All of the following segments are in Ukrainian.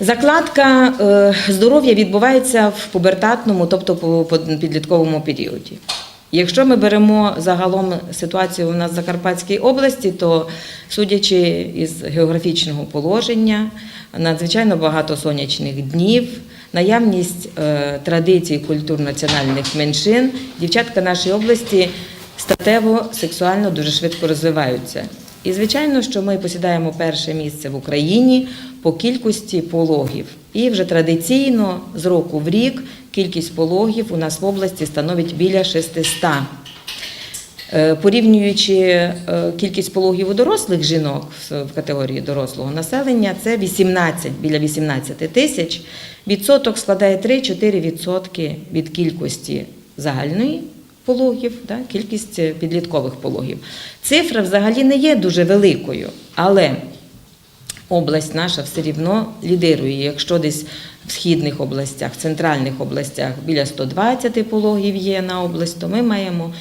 Закладка е, здоров'я відбувається в пубертатному, тобто підлітковому періоді. Якщо ми беремо загалом ситуацію у нас в Закарпатській області, то судячи із географічного положення, надзвичайно багато сонячних днів, наявність е, традицій культур національних меншин, дівчатка нашої області статево, сексуально дуже швидко розвиваються. І звичайно, що ми посідаємо перше місце в Україні по кількості пологів. І вже традиційно з року в рік кількість пологів у нас в області становить біля 600. Е, Порівнюючи е, кількість пологів у дорослих жінок в- категорії дорослого населення, це 18, біля 18 тисяч. Відсоток складає 3-4 відсотки від кількості загальної пологів, да, кількість е, підліткових пологів. Цифра взагалі не є дуже великою, але область наша все рівно лідирує. Якщо десь в східних областях, в центральних областях біля 120 пологів є на область, то ми маємо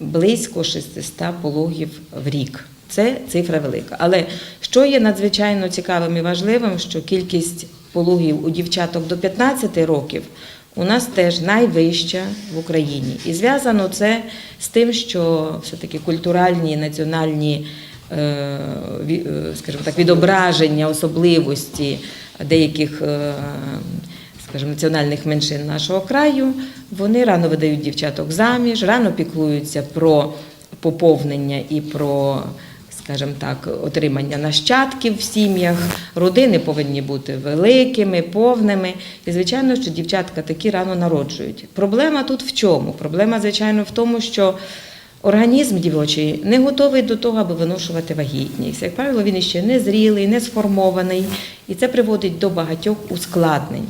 близько 600 пологів в рік. Це цифра велика. Але що є надзвичайно цікавим і важливим, що кількість пологів у дівчаток до 15 років у нас теж найвища в Україні. І зв'язано це з тим, що все-таки культуральні національні е, е, скажімо так, відображення особливості деяких е, скажімо, національних меншин нашого краю, вони рано видають дівчаток заміж, рано піклуються про поповнення і про, скажімо так, отримання нащадків в сім'ях. Родини повинні бути великими, повними. І, звичайно, що дівчатка такі рано народжують. Проблема тут в чому? Проблема, звичайно, в тому, що Організм дівочий не готовий до того, аби виношувати вагітність. Як правило, він іще не зрілий, не сформований, і це приводить до багатьох ускладнень.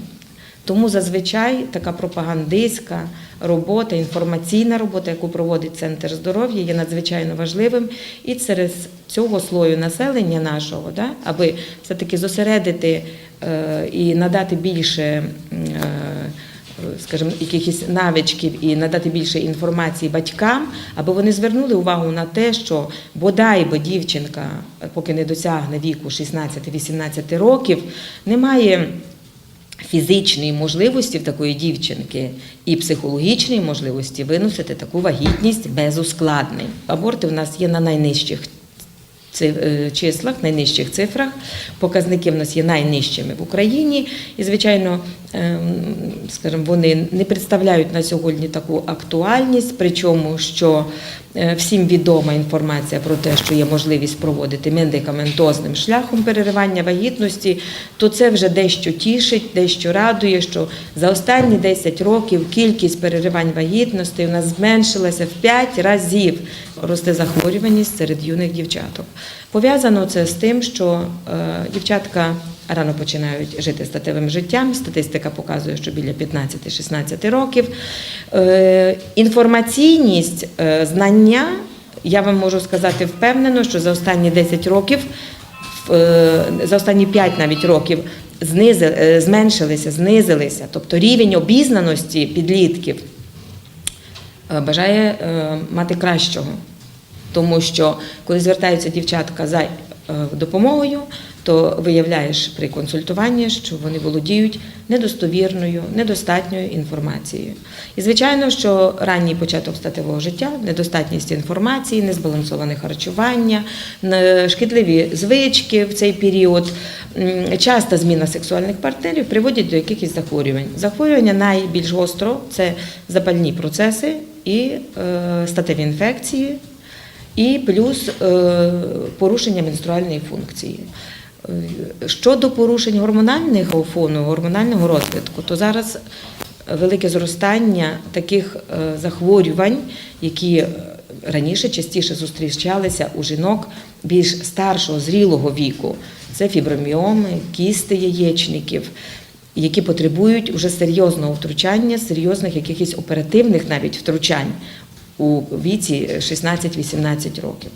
Тому зазвичай така пропагандистська робота, інформаційна робота, яку проводить Центр здоров'я, є надзвичайно важливим. І через цього слою населення нашого, да, аби все-таки зосередити е, і надати більше. Е, скажімо, якихось навичків і надати більше інформації батькам, аби вони звернули увагу на те, що бодай би дівчинка, поки не досягне віку 16-18 років, не має фізичної можливості в такої дівчинки і психологічної можливості виносити таку вагітність без ускладнень. Аборти в нас є на найнижчих числах, найнижчих цифрах. Показники в нас є найнижчими в Україні. І, звичайно, ем, скажімо, вони не представляють на сьогодні таку актуальність, причому що е, всім відома інформація про те, що є можливість проводити медикаментозним шляхом переривання вагітності, то це вже дещо тішить, дещо радує, що за останні 10 років кількість переривань вагітності у нас зменшилася в 5 разів. Росте захворюваність серед юних дівчаток. Пов'язано це з тим, що е, дівчатка рано починають жити статевим життям. Статистика показує, що біля 15-16 років. Е, інформаційність, е, знання, я вам можу сказати впевнено, що за останні 10 років, за останні 5 навіть років знизи, зменшилися, знизилися. Тобто рівень обізнаності підлітків бажає мати кращого. Тому що коли звертаються дівчатка за е, допомогою, то виявляєш при консультуванні, що вони володіють недостовірною, недостатньою інформацією. І звичайно, що ранній початок статевого життя, недостатність інформації, незбалансоване харчування, шкідливі звички в цей період, часта зміна сексуальних партнерів приводять до якихось захворювань. Захворювання найбільш гостро це запальні процеси і е, статеві інфекції, і плюс е, порушення менструальної функції. Е, Щодо порушень гормонального фону, гормонального розвитку, то зараз велике зростання таких е, захворювань, які раніше частіше зустрічалися у жінок більш старшого, зрілого віку. Це фіброміоми, кісти яєчників, які потребують уже серйозного втручання, серйозних якихось оперативних навіть втручань у віці 16-18 років.